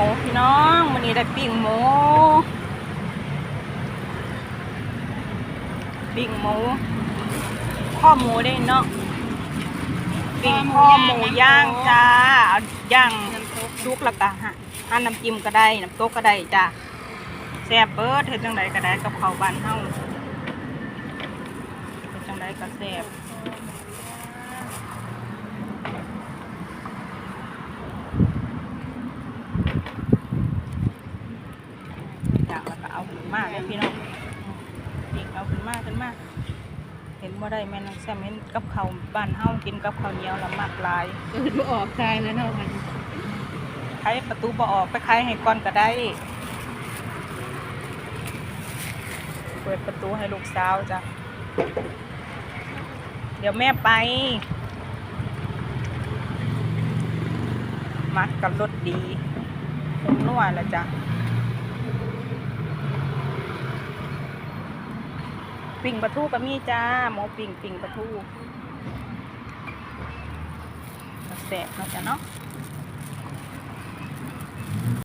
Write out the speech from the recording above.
มูพี่น้องวันนี้ได้ปิ้งหมูปิ้งหมูข้อหมูได้เนาะปิ้งข้อหมูย่างจ้าย่างซุกล้วก็ฮะอันน้ำจิ้มก็ได้น้ำตกก็ได้จ้าแซ่บเบิดเฮ็ดจังไดก็ได้กับข้าวบ้านเฮาเฮ็ดจังไดก็แซ่บ อยากแล้วก็ เอาขึ้นมาเลยพี่น้องอีกเอาขึ้นมาขึ้นมาเห็นว่าได้แม่นังแซมเห็นกับเขาวบ้านเฮากินกับข้าวเหนียวละมากหลายเปิดบ่ออกตายแล้วเนาะมันใครประตูบ่ออกไปใครให้ก่อนก็ได้ เปิดประตูให้ลูกสาวจ้ะเดี๋ยวแม่ไป มักกับรถดีคงนัวละจ้ะ ปิ่งปลาทูก็มีจ้าหมูปิ่งปิ่งปลาทูแสบเนาะจ้ะเนาะ